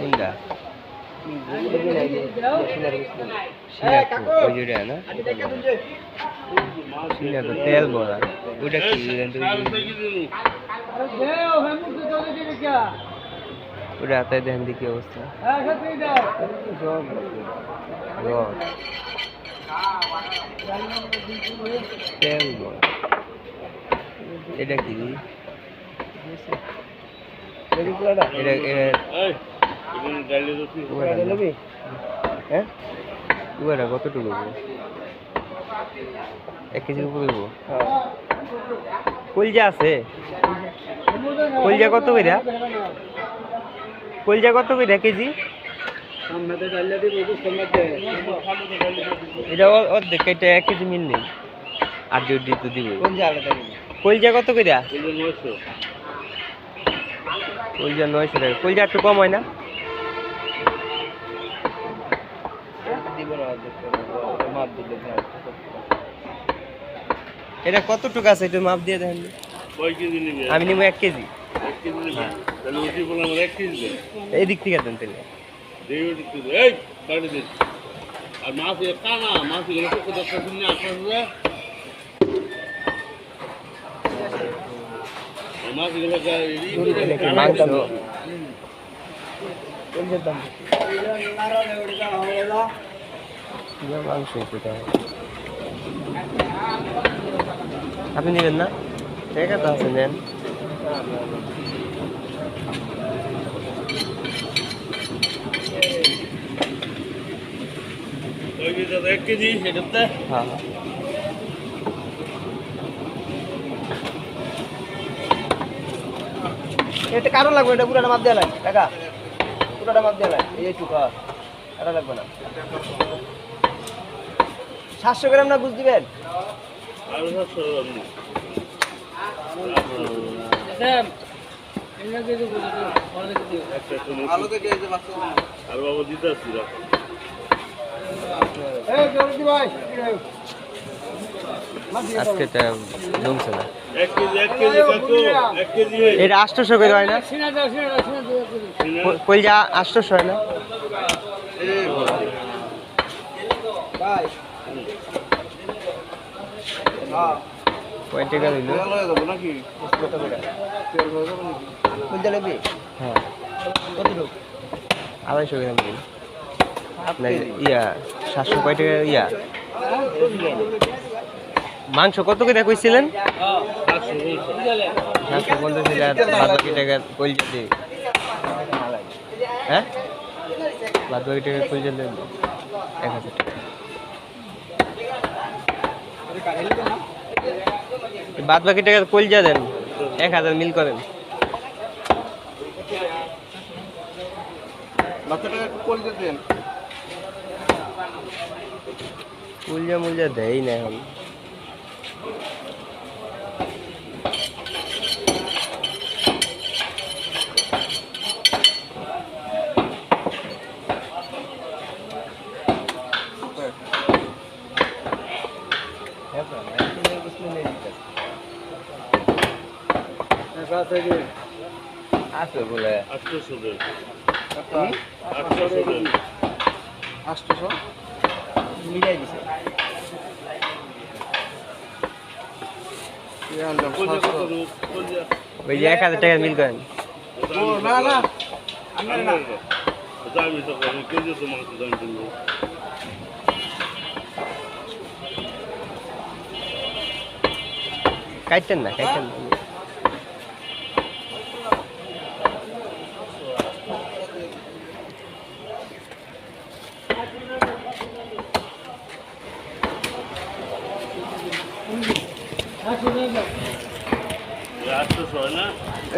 কোনটা তেল বড়া। ওটা কি ওটা হাতায় দেখেন দেখি অবস্থা। তেল বড়া। এটা কি? এটা এটা হ্যাঁ উয়ারা কতটুকু? এক কেজির উপরে দেবো। কলজা আছে? কলজা কত কইরা? কলজা কত কইরা কেজি? এটা অর্ধেক এটা এক কেজি মিল নেই আর দুই তো দিব। কলজা কত কইরা? কলজা নয়শো টাকা। কলজা একটু কম হয় না? এটা কতটুকু আছে? একটু মাপ দিয়ে দেখেন। আমি নিবো এক কেজি। এই দিক থেকে দেন তাহলে। আর মাছ কানা মাছ মাংস এটা? আপনি নেবেন না? ঠিক আছে আছে, নেন। এক কেজি সেটাতে হ্যাঁ। হ্যাঁ এটা কারণ লাগবে এটা পুরোটা মাপ দেওয়া লাগে টাকা। পুরোটা মাপ দেওয়া লাগে এই এইটুকু এটা লাগবে না। সাতশো গ্রাম না বুঝ দিবেন? আরও বাবা দিতে আসছি আজকে এটা জমছে না। করে হয় না? কলজা আটশোশো হয় না ভাই হ্যাঁ কয় টাকা দিল হ্যাঁ আড়াইশো গ্রাম দিন ইয়া সাতশো কয় টাকা ইয়া? মাংস কত করে কইছিলেন? সাতশো পঞ্চাশ হাজার বাদ বাকি টাকা কলজা হ্যাঁ? বাদ বাকি টাকা কলজা এক হাজার টাকা। বাদ বাকি টাকা কলজা দেন এক হাজার মিল করেন। কুলজা মুলজা দেয় না এখন। আছে বলে। আটশোশো দেন আটশোশো দেন আটশোশো মিলাই দিছে এক হাজার টাকা মিল করেন। না না আমি তো মাংস কাটতেন না কাটতেন না।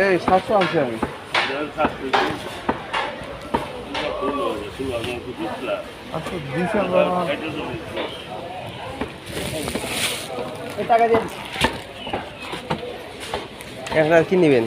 এই সাতশো আনছি আমি। আচ্ছা টাকা আর কি নেবেন?